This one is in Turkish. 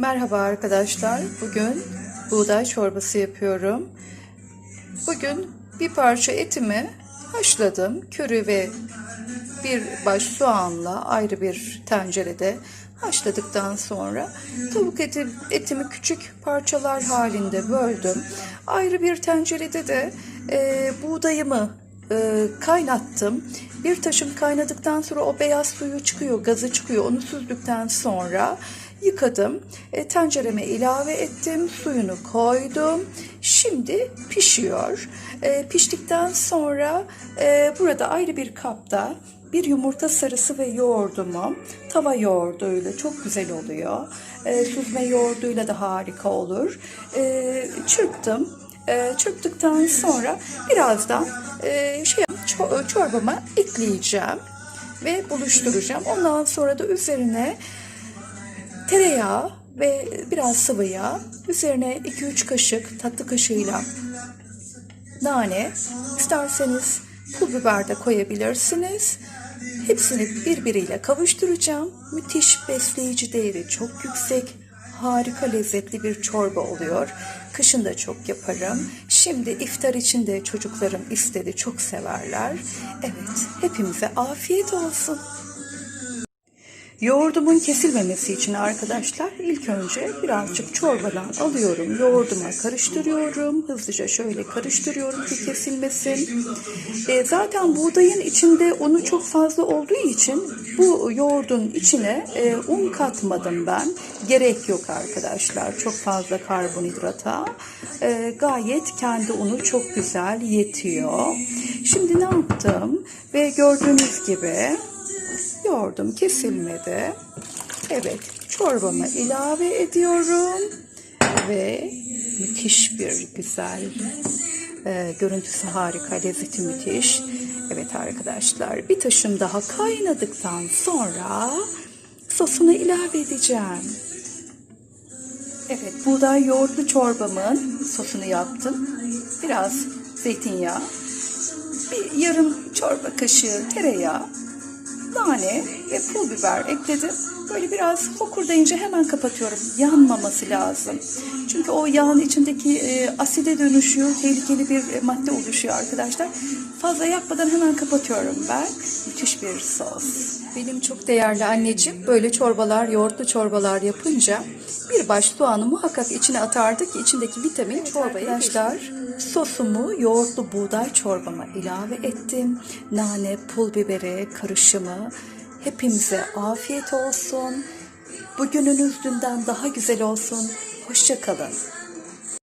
Merhaba arkadaşlar. Bugün buğday çorbası yapıyorum. Bugün bir parça etimi haşladım. Körü ve bir baş soğanla ayrı bir tencerede haşladıktan sonra tavuk eti, etimi küçük parçalar halinde böldüm. Ayrı bir tencerede de e, buğdayımı e, kaynattım. Bir taşım kaynadıktan sonra o beyaz suyu çıkıyor, gazı çıkıyor. Onu süzdükten sonra yıkadım. E, tencereme ilave ettim. Suyunu koydum. Şimdi pişiyor. E, piştikten sonra e, burada ayrı bir kapta bir yumurta sarısı ve yoğurdumu tava yoğurduyla çok güzel oluyor. E, süzme yoğurduyla da harika olur. E, çırptım. E, sonra birazdan e, şey ço- çorbama ekleyeceğim ve buluşturacağım. Ondan sonra da üzerine tereyağı ve biraz sıvı yağ, üzerine 2-3 kaşık tatlı kaşığıyla nane, isterseniz pul biber de koyabilirsiniz. Hepsini birbiriyle kavuşturacağım. Müthiş besleyici değeri çok yüksek. Harika lezzetli bir çorba oluyor. Kışın da çok yaparım. Şimdi iftar için de çocuklarım istedi, çok severler. Evet, hepimize afiyet olsun. Yoğurdumun kesilmemesi için arkadaşlar ilk önce birazcık çorbadan alıyorum. Yoğurduma karıştırıyorum. Hızlıca şöyle karıştırıyorum ki kesilmesin. E, zaten buğdayın içinde unu çok fazla olduğu için bu yoğurdun içine e, un katmadım ben. Gerek yok arkadaşlar. Çok fazla karbonhidrata. E, gayet kendi unu çok güzel yetiyor. Şimdi ne yaptım? Ve gördüğünüz gibi Yoğurdum kesilmedi. Evet çorbama ilave ediyorum. Ve müthiş bir güzel e, görüntüsü harika, lezzeti müthiş. Evet arkadaşlar bir taşım daha kaynadıktan sonra sosunu ilave edeceğim. Evet buğday yoğurtlu çorbamın sosunu yaptım. Biraz zeytinyağı, bir yarım çorba kaşığı tereyağı, nane ve pul biber ekledim. Böyle biraz fokurdayınca hemen kapatıyorum. Yanmaması lazım. Çünkü o yağın içindeki e, aside dönüşüyor. Tehlikeli bir e, madde oluşuyor arkadaşlar. Fazla yakmadan hemen kapatıyorum ben. Müthiş bir sos. Benim çok değerli anneciğim böyle çorbalar, yoğurtlu çorbalar yapınca bir baş soğanı muhakkak içine atardı ki içindeki vitamin çorbaya Arkadaşlar sosumu yoğurtlu buğday çorbama ilave ettim. Nane, pul biberi karışımı. Hepimize afiyet olsun. Bugününüz dünden daha güzel olsun. Hoşça kalın.